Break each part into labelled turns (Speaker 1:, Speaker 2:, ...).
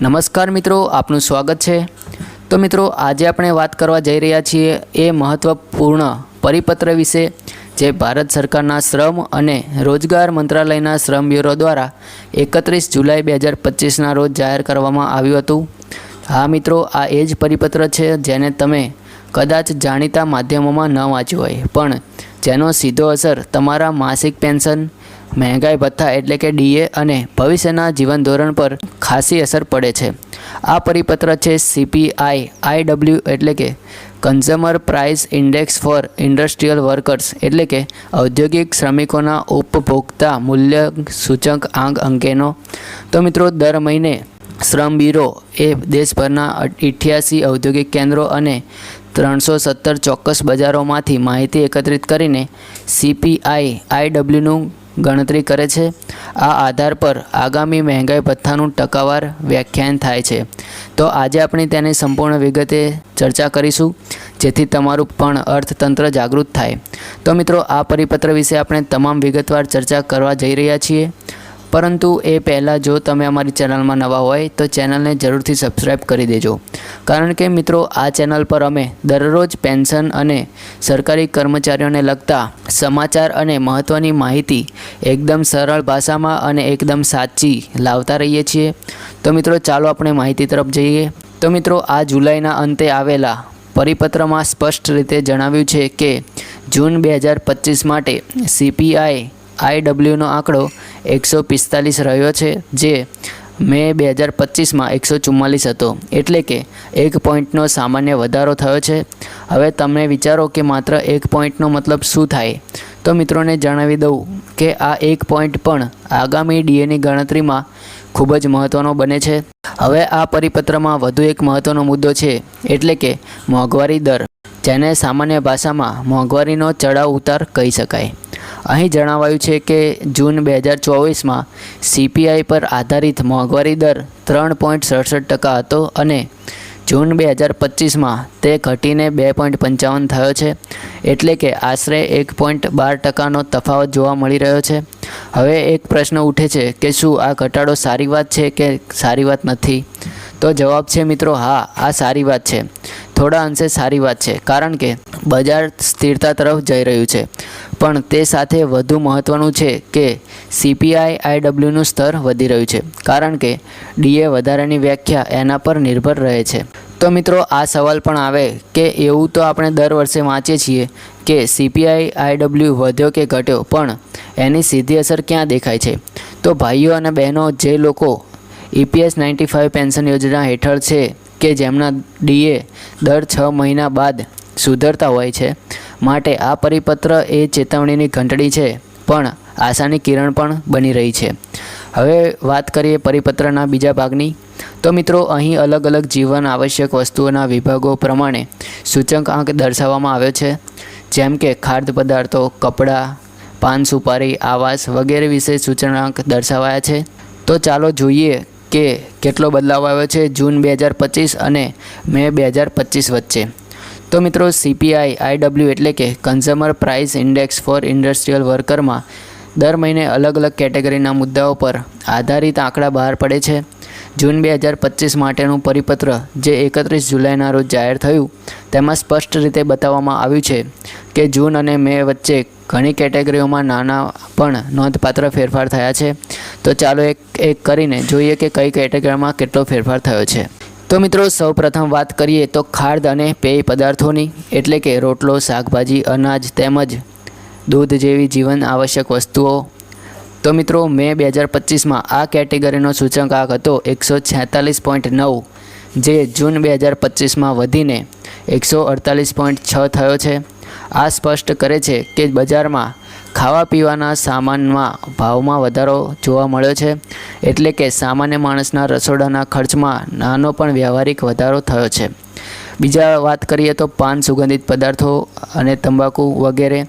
Speaker 1: નમસ્કાર મિત્રો, આપનું સ્વાગત છે. તો મિત્રો, આજે આપણે વાત કરવા જઈ રહ્યા છીએ એ મહત્ત્વપૂર્ણ પરિપત્ર વિશે, જે ભારત સરકારના શ્રમ અને રોજગાર મંત્રાલયના શ્રમ બ્યુરો દ્વારા એકત્રીસ જુલાઈ બે હજાર પચીસના રોજ જાહેર કરવામાં આવ્યું હતું. હા મિત્રો, આ એ જ પરિપત્ર છે જેને તમે કદાચ જાણીતા માધ્યમોમાં ન વાંચ્યું હોય. પણ, જેનો સીધો અસર તમારા માસિક પેન્શન મહેંગાઈ ભથ્થા એટલે કે ડીએ અને ભવિષ્યના જીવન ધોરણ પર ખાસી અસર પડે છે. આ પરિપત્ર છે સીપીઆઈ આઈડબલ્યુ એટલે કે consumer price index for industrial workers એટલે કે ઔદ્યોગિક શ્રમિકોના ઉપભોક્તા મૂલ્ય સૂચક આંક અંગેનો તો મિત્રો, દર મહિને શ્રમ બ્યુરો એ દેશભરના અઠ્યાસી ઔદ્યોગિક કેન્દ્રો અને ત્રણસો સત્તર ચોક્કસ બજારોમાંથી માહિતી એકત્રિત કરીને સીપીઆઈ આઈડબ્લ્યુનું ગણતરી કરે છે. આ આધાર પર આગામી મહેંગાઈ ભથ્થાનું ટકાવાર વ્યાખ્યાન થાય છે. તો આજે આપણે તેની સંપૂર્ણ વિગતે ચર્ચા કરીશું, જેથી તમારું પણ અર્થતંત્ર જાગૃત થાય. તો મિત્રો, આ પરિપત્ર વિશે આપણે તમામ વિગતવાર ચર્ચા કરવા જઈ રહ્યા છીએ. પરંતુ એ પહેલાં જો તમે અમારી ચેનલમાં નવા હોય તો ચેનલને જરૂરથી સબસ્ક્રાઈબ કરી દેજો. કારણ કે મિત્રો, આ ચેનલ પર અમે દરરોજ પેન્શન અને સરકારી કર્મચારીઓને લગતા સમાચાર અને મહત્ત્વની માહિતી એકદમ સરળ ભાષામાં અને એકદમ સાચી લાવતા રહીએ છીએ. તો મિત્રો, ચાલો આપણે માહિતી તરફ જઈએ. તો મિત્રો, આ જુલાઈના અંતે આવેલા પરિપત્રમાં સ્પષ્ટ રીતે જણાવ્યું છે કે જૂન બે હજાર પચીસ માટે સીપીઆઈ આઈડબ્લ્યુનો આંકડો એકસો પિસ્તાલીસ રહ્યો છે, જે મે બે હજાર પચીસમાં એકસો ચુમ્માલીસ હતો. એટલે કે એક પોઈન્ટનો સામાન્ય વધારો થયો છે. હવે તમે વિચારો કે માત્ર એક પોઈન્ટનો મતલબ શું થાય? તો મિત્રોને જણાવી દઉં કે આ એક પોઈન્ટ પણ આગામી ડીએની ગણતરીમાં ખૂબ જ મહત્ત્વનો બને છે. હવે આ પરિપત્રમાં વધુ એક મહત્ત્વનો મુદ્દો છે, એટલે કે મોંઘવારી દર. જેને સામાન્ય ભાષામાં મોંઘવારીનો ચડાવ ઉતાર કહી શકાય. અહીં જણાવાયું છે કે જૂન બે હજાર ચોવીસમાં સીપીઆઈ પર આધારિત મોંઘવારી દર ત્રણ પોઈન્ટ સડસઠ ટકા હતો અને જૂન બે હજાર પચીસમાં તે ઘટીને બે પોઈન્ટ પંચાવન થયો છે, એટલે કે આશરે એક પોઈન્ટ બાર ટકાનો તફાવત જોવા મળી રહ્યો છે. હવે એક પ્રશ્ન ઉઠે છે કે શું આ ઘટાડો સારી વાત છે કે સારી વાત નથી? તો જવાબ છે મિત્રો, હા, આ સારી વાત છે. થોડા અંશે સારી વાત છે, કારણ કે બજાર સ્થિરતા તરફ જઈ રહ્યું છે. પણ તે સાથે વધુ મહત્ત્વનું છે કે સીપીઆઈ આઈડબ્લ્યુનું સ્તર વધી રહ્યું છે, કારણ કે ડીએ વધારાની વ્યાખ્યા એના પર નિર્ભર રહે છે. તો મિત્રો, આ સવાલ પણ આવે કે એવું તો આપણે દર વર્ષે વાંચીએ છીએ કે સીપીઆઈ આઈડબ્લ્યુ વધ્યો કે ઘટ્યો, પણ એની સીધી અસર ક્યાં દેખાય છે? તો ભાઈઓ અને બહેનો, જે લોકો ઈપીએસ નાઇન્ટી ફાઇવ પેન્શન યોજના હેઠળ છે કે જેમના ડીએ દર છ મહિના બાદ સુધરતા હોય છે માટે આ પરિપત્ર એ ચેતવણીની ઘંટડી છે, પણ આશાની કિરણ પણ બની રહી છે. હવે વાત કરીએ પરિપત્રના બીજા ભાગની. તો મિત્રો, અહીં અલગ અલગ જીવન આવશ્યક વસ્તુઓના વિભાગો પ્રમાણે સૂચકાંક દર્શાવવામાં આવ્યો છે, જેમ કે ખાદ્ય પદાર્થો, કપડાં, પાન સુપારી, આવાસ વગેરે વિશે સૂચનાંક દર્શાવાયા છે. તો ચાલો જોઈએ કે કેટલો બદલાવ આવ્યો છે જૂન બે હજાર પચીસ અને મે બે હજાર પચીસ વચ્ચે. તો મિત્રો સીપીઆઈ આઈડબ્લ્યુ એટલે કે consumer price index for industrial વર્કરમાં દર મહિને અલગ અલગ કેટેગરીના મુદ્દાઓ પર આધારિત આંકડા બહાર પડે છે. જૂન બે હજાર પચીસ માટેનું પરિપત્ર જે એકત્રીસ જુલાઈના રોજ જાહેર થયું, તેમાં સ્પષ્ટ રીતે બતાવવામાં આવ્યું છે કે જૂન અને મે વચ્ચે ઘણી કેટેગરીઓમાં નાના પણ નોંધપાત્ર ફેરફાર થયા છે. તો ચાલો એક એક કરીને જોઈએ કે કઈ કેટેગરીમાં કેટલો ફેરફાર થયો છે. તો મિત્રો, સૌપ્રથમ વાત કરીએ તો ખાદ્ય અને પેય પદાર્થોની. એટલે કે રોટલો, શાકભાજી, અનાજ તેમજ દૂધ જેવી જીવન આવશ્યક વસ્તુઓ. તો મિત્રો, મે બે હજાર પચીસમાં આ કેટેગરીનો સૂચકાંક હતો એકસો છેતાલીસ પોઈન્ટ નવ, જે જૂન બે હજાર પચીસમાં વધીને એકસો અડતાલીસ પોઈન્ટ છ થયો છે. આ સ્પષ્ટ કરે છે કે બજારમાં ખાવા પીવાના સામાનમાં ભાવમાં વધારો જોવા મળ્યો છે. એટલે કે સામાન્ય માણસના રસોડાના ખર્ચમાં નાનો પણ વ્યવહારિક વધારો થયો છે. બીજા વાત કરીએ તો પાન સુગંધિત પદાર્થો અને તંબાકુ વગેરે.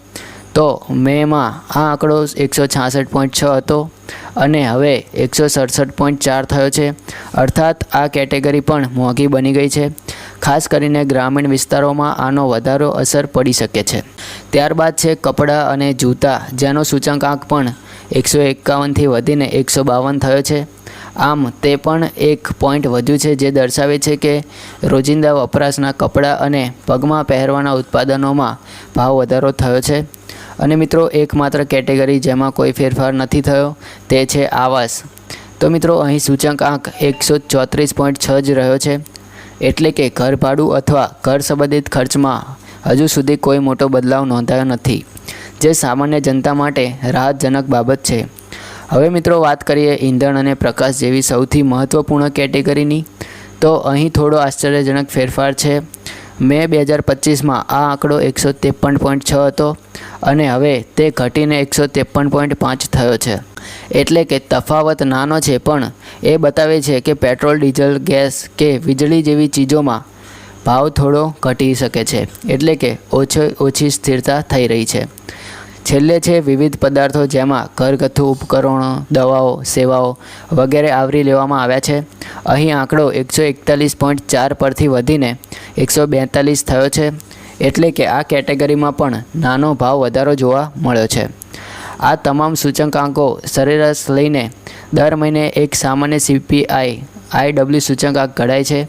Speaker 1: તો મેમાં આ આંકડો એકસો છાસઠ પોઈન્ટ છ હતો અને હવે એકસો સડસઠ પોઈન્ટ ચાર થયો છે. અર્થાત આ કેટેગરી પણ મોંઘી બની ગઈ છે. ખાસ કરીને ગ્રામીણ વિસ્તારોમાં આનો વધારો અસર પડી શકે છે. ત્યારબાદ છે કપડાં અને જૂતા, જેનો સૂચકાંક પણ એકસો એકાવનથી વધીને એકસો બાવન થયો છે. આમ, તે પણ એક પોઈન્ટ વધુ છે, જે દર્શાવે છે કે રોજિંદા વપરાશના કપડાં અને પગમાં પહેરવાના ઉત્પાદનોમાં ભાવ વધારો થયો છે. અને મિત્રો એકમાત્ર કેટેગરી જેમાં કોઈ ફેરફાર નથી થયો, તે છે આવાસ. તો મિત્રો, અહીં સૂચકાંક એકસો ચોત્રીસ પોઈન્ટ છ જ રહ્યો છે. એટલે કે ઘર ભાડું અથવા ઘર સંબંધિત ખર્ચમાં હજુ સુધી કોઈ મોટો બદલાવ નોંધાયો નથી, જે સામાન્ય જનતા માટે રાહતજનક બાબત છે. હવે મિત્રો વાત કરીએ ઈંધણ અને પ્રકાશ જેવી સૌથી મહત્ત્વપૂર્ણ કેટેગરીની, તો અહીં થોડો આશ્ચર્યજનક ફેરફાર છે. મે બે હજાર પચીસમાં આ આંકડો એકસો ત્રેપન પોઈન્ટ છ હતો અને હવે તે ઘટીને એકસો ત્રેપન પોઈન્ટ પાંચ થયો છે. એટલે કે તફાવત નાનો છે, પણ એ બતાવે છે કે પેટ્રોલ, ડીઝલ, ગેસ કે વીજળી જેવી ચીજોમાં ભાવ થોડો ઘટી શકે છે, એટલે કે ઓછો, ઓછી સ્થિરતા થઈ રહી છે. છેલ્લે છે વિવિધ પદાર્થો જેમાં ઘરગથ્થુ ઉપકરણો, દવાઓ, સેવાઓ વગેરે આવરી લેવામાં આવ્યા છે. અહીં આંકડો એકસો એકતાલીસ પોઈન્ટ ચાર પરથી વધીને એકસો બેતાલીસ થયો છે, એટલે કે આ કેટેગરીમાં પણ નાનો ભાવ વધારો જોવા મળ્યો છે. આ તમામ સૂચકાંકો સરેરાશ લઈને દર મહિને એક સામાન્ય સીપીઆઈ આઈડબલ્યુ સૂચકાંક ઘડાય છે,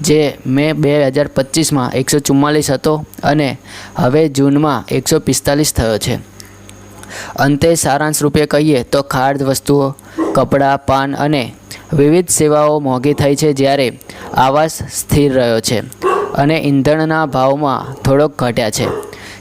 Speaker 1: જે મે બે હજાર પચીસમાં એકસો ચુમ્માલીસ હતો અને હવે જૂનમાં એકસો પિસ્તાલીસ થયો છે. અંતે સારાંશ રૂપે કહીએ તો ખાદ્ય વસ્તુઓ, કપડાં, પાન અને વિવિધ સેવાઓ મોંઘી થઈ છે જ્યારે આવાસ સ્થિર રહ્યો છે અને ઈંધણના ભાવમાં થોડોક ઘટ્યા છે.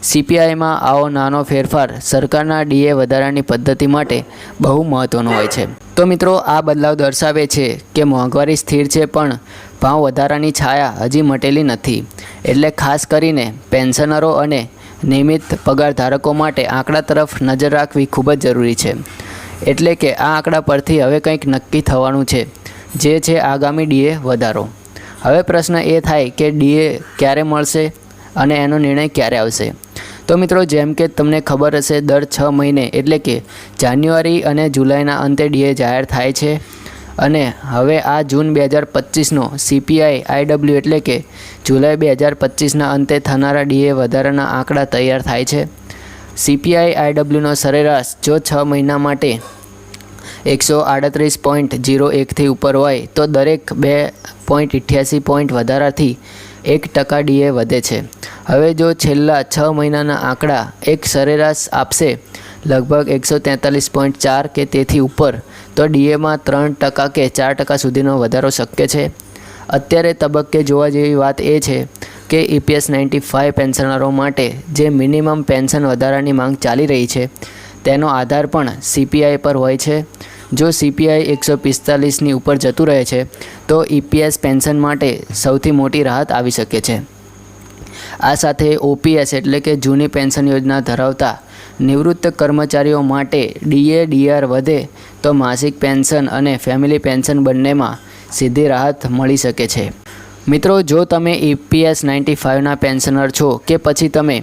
Speaker 1: સીપીઆઈમાં આવો નાનો ફેરફાર સરકારના ડીએ વધારાની પદ્ધતિ માટે બહુ મહત્ત્વનો હોય છે. તો મિત્રો, આ બદલાવ દર્શાવે છે કે મોંઘવારી સ્થિર છે પણ ભાવ વધારાની છાયા હજી મટેલી નથી. એટલે ખાસ કરીને પેન્શનરો અને નિયમિત પગારધારકો માટે આંકડા તરફ નજર રાખવી ખૂબ જ જરૂરી છે. એટલે કે આ આંકડા પરથી હવે કંઈક નક્કી થવાનું છે, જે છે આગામી ડીએ વધારો. હવે પ્રશ્ન એ થાય કે ડીએ ક્યારે મળશે? અને એનો નિર્ણય ક્યારે આવશે? તો મિત્રો, જેમ કે તમને ખબર હશે, દર છ મહિને, એટલે કે જાન્યુઆરી અને જુલાઈના અંતે ડીએ જાહેર થાય છે. અને હવે આ જૂન બે હજાર પચીસનો સીપીઆઈ આઈડબ્લ્યુ એટલે કે જુલાઈ બે હજાર પચીસના અંતે થનારા ડીએ વધારાના આંકડા તૈયાર થાય છે. સીપીઆઈ આઈડબ્લ્યુનો સરેરાશ જો છ મહિના માટે એકસો આડત્રીસ પોઈન્ટ જીરો એકથી ઉપર હોય, તો દરેક બે પોઈન્ટ અઠ્યાસી પોઈન્ટ વધારાથી એક ટકા ડીએ વધે છે. હવે જો છેલ્લા છ મહિનાના આંકડા એક સરેરાશ આપશે, લગભગ એકસો તેતાલીસ પોઈન્ટ ચાર કે તેથી ઉપર, તો ડીએમાં ત્રણ ટકા કે ચાર ટકા સુધીનો વધારો શક્ય છે. અત્યારે તબક્કે જોવા જેવી વાત એ છે કે ઈપીએસ નાઇન્ટી ફાઇવ પેન્શનરો માટે જે મિનિમમ પેન્શન વધારાની માંગ ચાલી રહી છે, તેનો આધાર પણ સીપીઆઈ પર હોય છે. જો સીપીઆઈ એકસો પિસ્તાલીસની ઉપર જતું રહે છે, તો ઈપીએસ પેન્શન માટે સૌથી મોટી રાહત આવી શકે છે. આ સાથે ઓપીએસ એટલે કે જૂની પેન્શન યોજના ધરાવતા નિવૃત્ત કર્મચારીઓ માટે ડીએ ડીઆર વધે તો માસિક પેન્શન અને ફેમિલી પેન્શન બંનેમાં સીધી રાહત મળી શકે છે. મિત્રો, જો તમે ઈપીએસ નાઇન્ટી ફાઇવના પેન્શનર છો કે પછી તમે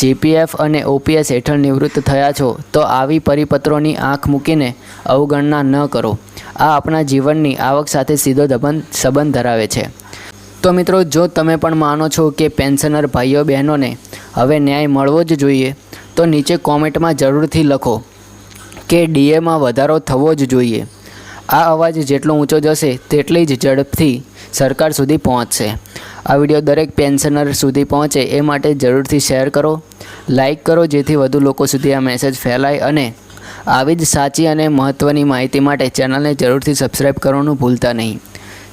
Speaker 1: જીપીએફ અને ઓપીએસ હેઠળ નિવૃત્ત થયા છો, તો આવી પરિપત્રોની આંખ મૂકીને અવગણના ન કરો. આ આપણા જીવનની આવક સાથે સીધો દબંધ સંબંધ ધરાવે છે. તો મિત્રો, જો તમે પણ માનો છો કે પેન્શનર ભાઈઓ બહેનોને હવે ન્યાય મળવો જ જોઈએ, તો નીચે કોમેન્ટમાં જરૂરથી લખો કે ડીએમાં વધારો થવો જ જોઈએ. આ અવાજ જેટલો ઊંચો જશે, તેટલી જ ઝડપથી સરકાર સુધી પહોંચશે. આ વીડિયો દરેક પેન્શનર સુધી પહોંચે એ માટે જરૂરથી શેર કરો લાઈક કરો, જેથી વધુ લોકો સુધી આ મેસેજ ફેલાય અને આવી જ સાચી અને મહત્ત્વની માહિતી માટે ચેનલને જરૂરથી સબસ્ક્રાઈબ કરવાનું ભૂલતા નહીં.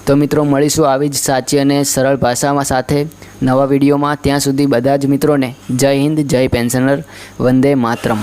Speaker 1: તો મિત્રો, મળીશું આવી જ સાચી અને સરળ ભાષામાં સાથે નવા વિડીયોમાં. ત્યાં સુધી બધા જ મિત્રોને જય હિન્દ, જય પેન્શનર વંદે માતરમ.